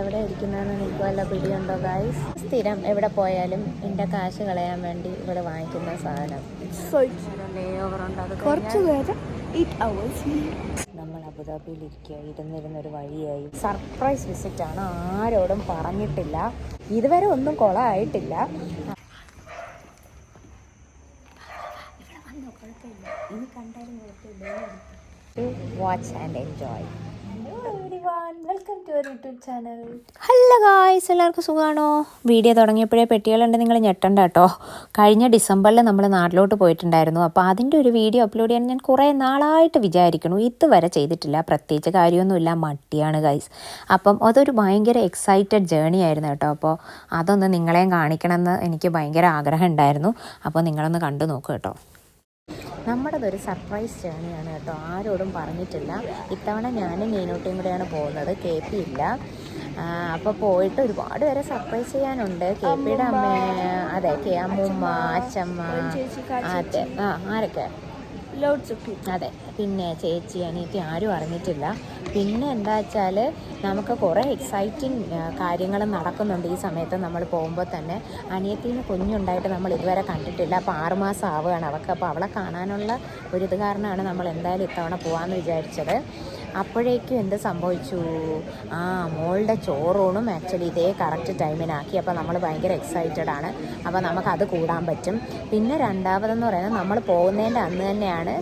എവിടെ ഇരിക്കുന്നതെന്ന് എനിക്ക് വല്ല പിടിയുണ്ടോ ഗായ്സ് സ്ഥിരം എവിടെ പോയാലും എന്റെ കാശ് കളയാൻ വേണ്ടി ഇവിടെ വാങ്ങിക്കുന്ന സാധനം. നമ്മൾ അബുദാബിയിൽ ഇരിക്കുക ഇരുന്നിരുന്നൊരു വഴിയായി. സർപ്രൈസ് വിസിറ്റ് ആണ്. ആരോടും പറഞ്ഞിട്ടില്ല. ഇതുവരെ ഒന്നും കൊളമായിട്ടില്ല watch and enjoy welcome to YouTube channel hello guys എല്ലാവർക്കും സുഖമാണോ വീഡിയോ തുടങ്ങിയപ്പോഴേ പെട്ടികളുണ്ട്. നിങ്ങൾ ഞെട്ടണ്ട കേട്ടോ. കഴിഞ്ഞ ഡിസംബറിൽ നമ്മൾ നാട്ടിലോട്ട് പോയിട്ടുണ്ടായിരുന്നു. അപ്പോൾ അതിന്റെ ഒരു വീഡിയോ അപ്ലോഡ് ചെയ്യാൻ ഞാൻ കുറേ നാളായിട്ട് വിചാരിക്കണു ഇതുവരെ ചെയ്തിട്ടില്ല. പ്രത്യേകിച്ച് കാര്യമൊന്നുമില്ല. മട്ടിയാണ് ഗൈസ് അപ്പം അതൊരു ഭയങ്കര എക്സൈറ്റഡ് ജേണി ആയിരുന്നു കേട്ടോ. അപ്പോൾ അതൊന്ന് നിങ്ങളെയും കാണിക്കണമെന്ന് എനിക്ക് ഭയങ്കര ആഗ്രഹം ഉണ്ടായിരുന്നു. അപ്പോൾ നിങ്ങളൊന്ന് കണ്ടു നോക്കൂ കേട്ടോ. നമ്മുടേതൊരു സർപ്രൈസ് ജേണിയാണ് കേട്ടോ. ആരോടും പറഞ്ഞിട്ടില്ല. ഇത്തവണ ഞാനും നീനൂട്ടിയും കൂടെയാണ് പോകുന്നത്. കെ പി ഇല്ല. അപ്പോൾ പോയിട്ട് ഒരുപാട് പേരെ സർപ്രൈസ് ചെയ്യാനുണ്ട്. കെ പിയുടെ അമ്മ അതെ കെ അമ്മൂമ്മ അച്ഛമ്മ അതെ. ആ ആരൊക്കെ? അതെ. പിന്നെ ചേച്ചി അനിയത്തി ആരും അറിഞ്ഞിട്ടില്ല. പിന്നെ എന്താ വെച്ചാൽ നമുക്ക് കുറേ എക്സൈറ്റിംഗ് കാര്യങ്ങൾ നടക്കുന്നുണ്ട് ഈ സമയത്ത് നമ്മൾ പോകുമ്പോൾ തന്നെ. അനിയത്തിന് കുഞ്ഞുണ്ടായിട്ട് നമ്മൾ ഇതുവരെ കണ്ടിട്ടില്ല. അപ്പോൾ ആറുമാസം ആവുകയാണ് അവൾക്ക് അപ്പോൾ അവളെ കാണാനുള്ള ഒരു ഇത് കാരണമാണ് നമ്മൾ എന്തായാലും ഇത്തവണ പോകാമെന്ന് വിചാരിച്ചത്. അപ്പോഴേക്കും എന്ത് സംഭവിച്ചു? ആ മോളുടെ ചോറൂണും ആക്ച്വലി ഇതേ കറക്റ്റ് ടൈമിനാക്കി അപ്പോൾ നമ്മൾ ഭയങ്കര എക്സൈറ്റഡ് ആണ്. അപ്പോൾ നമുക്കത് കൂടാൻ പറ്റും. പിന്നെ രണ്ടാമതെന്ന് പറയുന്നത് നമ്മൾ പോകുന്നതിന്റെ അന്ന് തന്നെയാണ്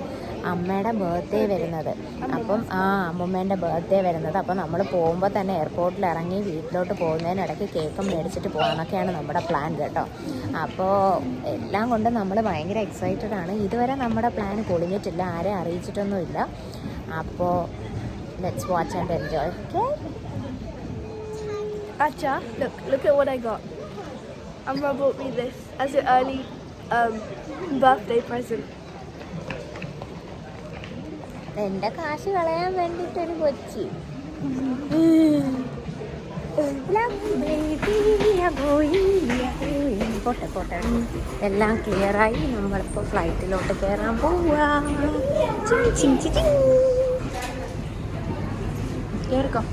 അമ്മയുടെ ബർത്ത്ഡേ വരുന്നത്. അപ്പം ആ അമ്മൂമ്മേന്റെ ബർത്ത്ഡേ വരുന്നത്. അപ്പം നമ്മൾ പോകുമ്പോൾ തന്നെ എയർപോർട്ടിൽ ഇറങ്ങി വീട്ടിലോട്ട് പോകുന്നതിനിടയ്ക്ക് കേക്കും മേടിച്ചിട്ട് പോകാമെന്നൊക്കെയാണ് നമ്മുടെ പ്ലാൻ കേട്ടോ. അപ്പോൾ എല്ലാം കൊണ്ട് നമ്മൾ ഭയങ്കര എക്സൈറ്റഡ് ആണ്. ഇതുവരെ നമ്മുടെ പ്ലാൻ പൊളിഞ്ഞിട്ടില്ല ആരെ അറിയിച്ചിട്ടൊന്നുമില്ല. അപ്പോൾ let's watch and enjoy okay Acha, look, look at what I got. Amma bought me this as an early um, birthday present. എന്റെ കാശ് കളയാൻ വേണ്ടിയിട്ടൊരു കൊച്ചി. പോട്ടെ പോട്ടെ. എല്ലാം ക്ലിയറായി നമ്മളിപ്പോൾ ഫ്ലൈറ്റിലോട്ട് കയറാൻ പോവാ. இருக்கோம்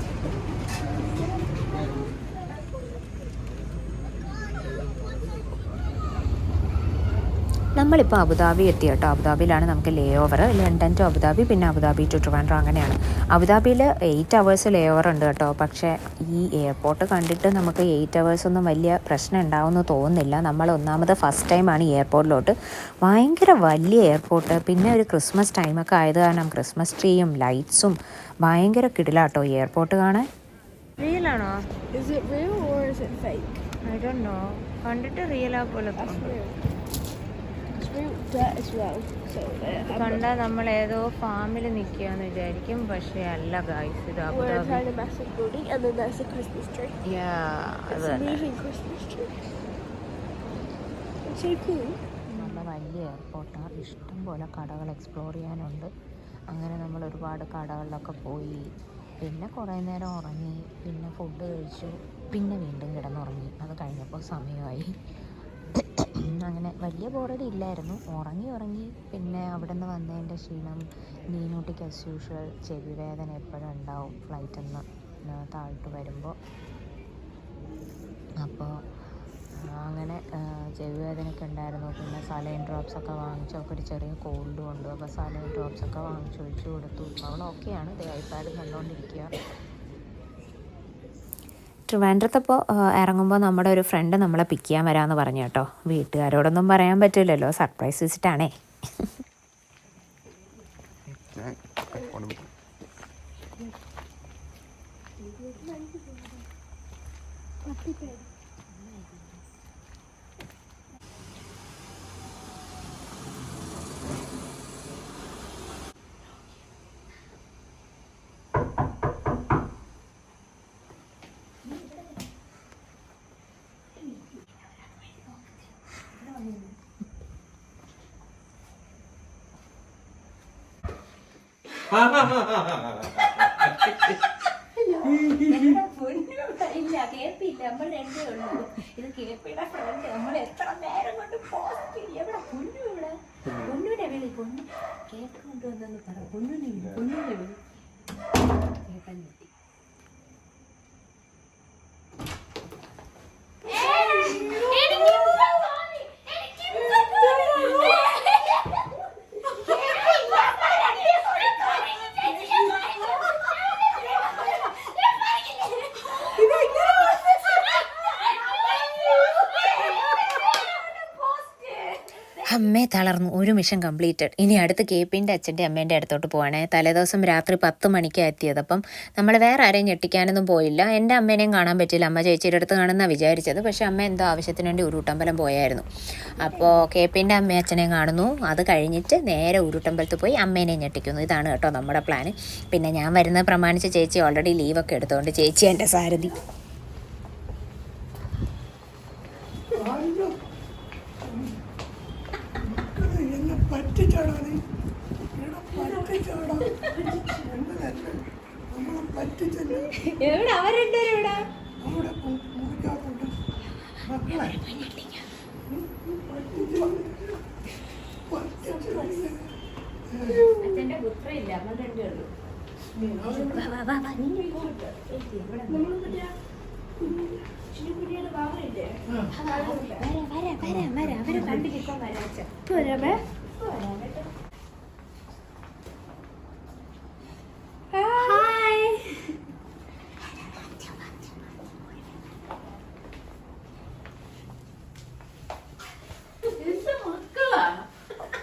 നമ്മളിപ്പോൾ അബുദാബി എത്തി കേട്ടോ അബുദാബിയിലാണ് നമുക്ക് layover London to Abu Dhabi പിന്നെ അബുദാബി ടു ട്രിവാൻഡ്രം അങ്ങനെയാണ്. അബുദാബിയിൽ എയ്റ്റ് അവേഴ്സ് ലേ ഓവർ ഉണ്ട് കേട്ടോ. പക്ഷേ ഈ എയർപോർട്ട് കണ്ടിട്ട് നമുക്ക് എയ്റ്റ് അവേഴ്സ് ഒന്നും വലിയ പ്രശ്നം ഉണ്ടാവുമെന്ന് തോന്നുന്നില്ല. നമ്മൾ ഒന്നാമത് ഫസ്റ്റ് ടൈമാണ് ഈ എയർപോർട്ടിലോട്ട് ഭയങ്കര വലിയ എയർപോർട്ട് പിന്നെ ഒരു ക്രിസ്മസ് ടൈമൊക്കെ ആയത് കാരണം ക്രിസ്മസ് ട്രീയും ലൈറ്റ്സും ഭയങ്കര കിടിലാട്ടോ ഈ എയർപോർട്ട് കാണാൻ. നോ കണ്ടിട്ട് റിയലാ പോലെ കണ്ടാൽ നമ്മൾ ഏതോ ഫാമിൽ നിൽക്കുകയെന്ന് വിചാരിക്കും. പക്ഷേ അല്ല ഗായ്സ് ഇത്. നല്ല വലിയ എയർപോർട്ടാണ് ഇഷ്ടം പോലെ കടകൾ എക്സ്പ്ലോർ ചെയ്യാനുണ്ട്. അങ്ങനെ നമ്മൾ ഒരുപാട് കടകളിലൊക്കെ പോയി. പിന്നെ കുറേ നേരം ഉറങ്ങി. പിന്നെ ഫുഡ് കഴിച്ചു. പിന്നെ വീണ്ടും കിടന്നുറങ്ങി. അത് കഴിഞ്ഞപ്പോൾ സമയമായി. അങ്ങനെ വലിയ ബോറടി ഇല്ലായിരുന്നു. ഉറങ്ങി ഉറങ്ങി പിന്നെ അവിടെ നിന്ന് വന്നതിന്റെ ക്ഷീണം നീനൂട്ടിക്ക് ആസ് യൂഷ്വൽ ചെവി വേദന എപ്പോഴും ഉണ്ടാവും ഫ്ലൈറ്റിൽ നിന്ന് താഴോട്ട് വരുമ്പോൾ അപ്പോൾ അങ്ങനെ ചെവി വേദനയൊക്കെ ഉണ്ടായിരുന്നു. പിന്നെ സലൈൻ ഡ്രോപ്സ് ഒക്കെ വാങ്ങിച്ചു. അവൾക്ക് ഒരു ചെറിയ കോൾഡും ഉണ്ട് അപ്പോൾ സലൈൻ ഡ്രോപ്സ് ഒക്കെ വാങ്ങിച്ചു ഒഴിച്ചു കൊടുത്തു. അവൾ ഓക്കെയാണ് ഇത് ഐപാഡ് കണ്ടുകൊണ്ടിരിക്കുക ട്രിവാൻഡ്രത്തപ്പോൾ ഇറങ്ങുമ്പോൾ നമ്മുടെ ഒരു ഫ്രണ്ട് നമ്മളെ പിക്ക് ചെയ്യാൻ വരാമെന്ന് പറഞ്ഞു കേട്ടോ. വീട്ടുകാരോടൊന്നും പറയാൻ പറ്റില്ലല്ലോ. സർപ്രൈസ് വിസിറ്റാണേ ഇല്ല കേപ്പില്ല നമ്മൾ രണ്ടേ ഉള്ളൂ. ഇത് കേപ്പിയുടെ നമ്മൾ എത്ര നേരം കൊണ്ട് പോസ്റ്റ് എവിടെ പൊന്നു ഇവിടെ? പൊന്നുവിനെ പൊന്നു കേക്ക് കൊണ്ടുവന്നെന്ന് പറ. പൊന്നുനെ വിളി പൊന്നുനെ വിളി. കേക്കാൻ അമ്മേ തളർന്നു. ഒരു മിഷൻ കംപ്ലീറ്റഡ്. ഇനി അടുത്ത് കെ പിന്റെ അച്ഛന്റെ അമ്മേന്റെ അടുത്തോട്ട് പോവാണേ. തലേദിവസം രാത്രി പത്ത് മണിക്കാണ് എത്തിയത്. അപ്പം നമ്മൾ വേറെ ആരെയും ഞെട്ടിക്കാനൊന്നും പോയില്ല. എന്റെ അമ്മേനെയും കാണാൻ പറ്റില്ല അമ്മ ചേച്ചിയുടെ അടുത്ത് കാണുന്ന വിചാരിച്ചത്. പക്ഷേ അമ്മ എന്തോ ആവശ്യത്തിന് വേണ്ടി ഉരുട്ടമ്പലം പോയായിരുന്നു. അപ്പോൾ കെ പിന്റെ അമ്മയും അച്ഛനെയും കാണുന്നു. അത് കഴിഞ്ഞിട്ട് നേരെ ഉരുട്ടമ്പലത്ത് പോയി അമ്മേനെയും ഞെട്ടിക്കുന്നു. ഇതാണ് കേട്ടോ നമ്മുടെ പ്ലാന്. പിന്നെ ഞാൻ വരുന്നത് പ്രമാണിച്ച് ചേച്ചി ഓൾറെഡി ലീവൊക്കെ എടുത്തുകൊണ്ട് ചേച്ചി എന്റെ സാരഥി. എവിടെ? അവരുണ്ട് ഇവിടെ അവിടെ മുറിക്കാറുണ്ട് മക്കളെ. അച്ഛന്റെ പുത്രയില്ല. നമ്മൾ രണ്ടുപേരും പോരാമേ ഹായ്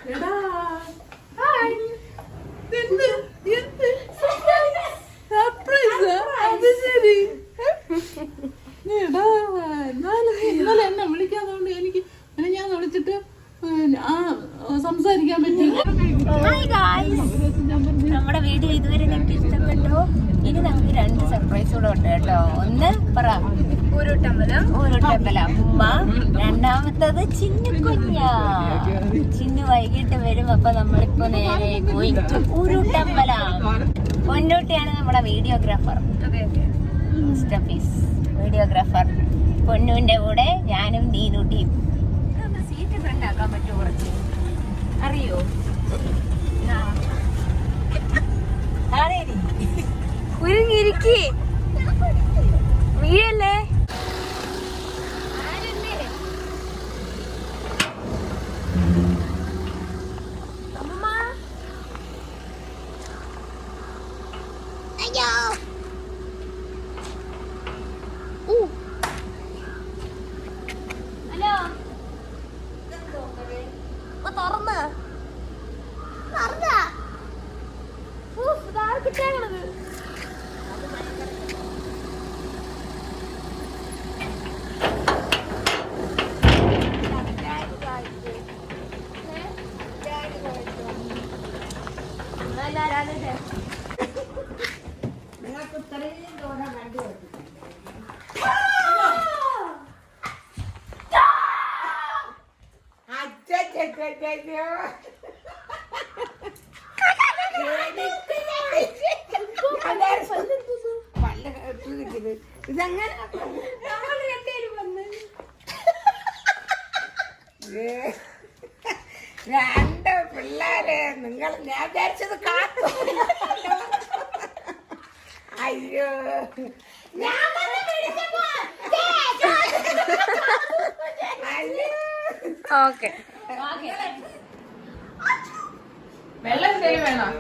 എടാ എന്ത് എന്ത് സർപ്രൈസ് അത് ശരി എടാ എന്നാലും നീ ഇന്നലെ എന്നെ വിളിക്കാത്തതുകൊണ്ട് എനിക്ക് പിന്നെ ഞാൻ വിളിച്ചിട്ട് ആ സംസാരിക്കാൻ പറ്റില്ല ഹായ് ഗായ്സ് നമ്മുടെ വീഡിയോ ഇതുവരെ നിങ്ങൾക്ക് ഇഷ്ടപ്പെട്ടോ ഇനി നമുക്ക് രണ്ട് സർപ്രൈസ് കൂടെ ഉണ്ട് കേട്ടോ ഒന്ന് പറ ഉരുട്ടമ്പലം ഉരുട്ടമ്പല അമ്മ രണ്ടാമത്തത് ചിന്നു കുഞ്ഞ ചിന്നു വൈകിട്ട് വരും. അപ്പൊ നമ്മളിപ്പോ നേരെ പോയി. ടു ഉരുട്ടമ്പലം. പൊന്നൂട്ടിയാണ് നമ്മുടെ വീഡിയോഗ്രാഫർ. വീഡിയോഗ്രാഫർ പൊന്നുവിന്റെ കൂടെ ഞാനും നീനൂട്ടിയും. സീറ്റ് ഫ്രണ്ട് ആക്കാൻ പറ്റുമോ കുറച്ച്? അറിയോ? ആരേരി തുറന്ന തുറന്ന ഇതാർക്കിട്ടാണത് ഇതങ്ങനെ രണ്ട് പിള്ളേരെ നിങ്ങൾ ഞാൻ വിചാരിച്ചത് കാത്തു. അയ്യോ. ഞാൻ ഓക്കെ. வெள்ளம் சரி வேணாம்.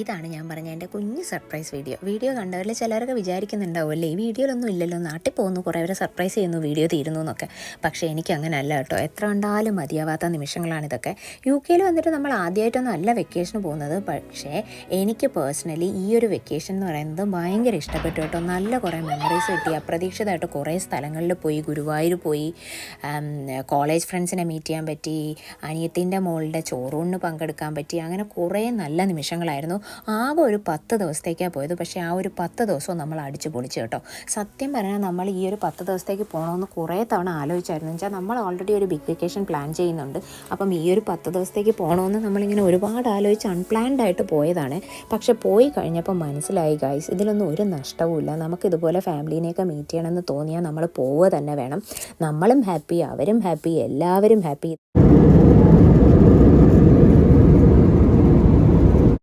ഇതാണ് ഞാൻ പറഞ്ഞ എന്റെ കുഞ്ഞ് സർപ്രൈസ് വീഡിയോ വീഡിയോ കണ്ടവരിൽ ചിലരൊക്കെ വിചാരിക്കുന്നുണ്ടാവും അല്ലേ ഈ വീഡിയോയിലൊന്നും ഇല്ലല്ലോ നാട്ടിൽ പോകുന്നു കുറേ പേരെ സർപ്രൈസ് ചെയ്യുന്നു വീഡിയോ തീരുന്നു എന്നൊക്കെ. പക്ഷേ എനിക്ക് അങ്ങനെ അല്ല കേട്ടോ. എത്ര കണ്ടാലും മതിയാവാത്ത നിമിഷങ്ങളാണിതൊക്കെ യു കെയിൽ വന്നിട്ട് നമ്മൾ ആദ്യമായിട്ടൊന്നും അല്ല വെക്കേഷന് പോകുന്നത്. പക്ഷേ എനിക്ക് പേഴ്സണലി ഈ ഒരു വെക്കേഷൻ എന്ന് പറയുന്നത് ഭയങ്കര ഇഷ്ടപ്പെട്ടു കേട്ടോ. നല്ല കുറേ മെമ്മറീസ് കിട്ടി. അപ്രതീക്ഷിതമായിട്ട് കുറേ സ്ഥലങ്ങളിൽ പോയി ഗുരുവായൂർ പോയി. കോളേജ് ഫ്രണ്ട്സിനെ മീറ്റ് ചെയ്യാൻ പറ്റി. അനിയത്തിന്റെ മോളുടെ ചോറൂണിന് പങ്കെടുക്കാൻ പറ്റി. അങ്ങനെ കുറേ നല്ല നിമിഷങ്ങളായിരുന്നു. ആകെ ഒരു പത്ത് ദിവസത്തേക്കാണ് പോയത്. പക്ഷേ ആ ഒരു പത്ത് ദിവസവും നമ്മൾ അടിച്ചു പൊളിച്ചു കേട്ടോ. സത്യം പറഞ്ഞാൽ നമ്മൾ ഈ ഒരു പത്ത് ദിവസത്തേക്ക് പോകണമെന്ന് കുറേ തവണ ആലോചിച്ചായിരുന്നു. വെച്ചാൽ നമ്മൾ ഓൾറെഡി ഒരു ബിഗ് വെക്കേഷൻ പ്ലാൻ ചെയ്യുന്നുണ്ട്. അപ്പം ഈ ഒരു പത്ത് ദിവസത്തേക്ക് പോകണമെന്ന് നമ്മളിങ്ങനെ ഒരുപാട് ആലോചിച്ച് അൺപ്ലാൻഡ് ആയിട്ട് പോയതാണ്. പക്ഷെ പോയി കഴിഞ്ഞപ്പോൾ മനസ്സിലായി ഗൈസ് ഇതിലൊന്നും ഒരു നഷ്ടവുമില്ല നമുക്ക് ഇതുപോലെ ഫാമിലീനെയൊക്കെ മീറ്റ് ചെയ്യണമെന്ന് തോന്നിയാൽ നമ്മൾ പോവുക തന്നെ വേണം. നമ്മളും ഹാപ്പി അവരും ഹാപ്പി എല്ലാവരും ഹാപ്പി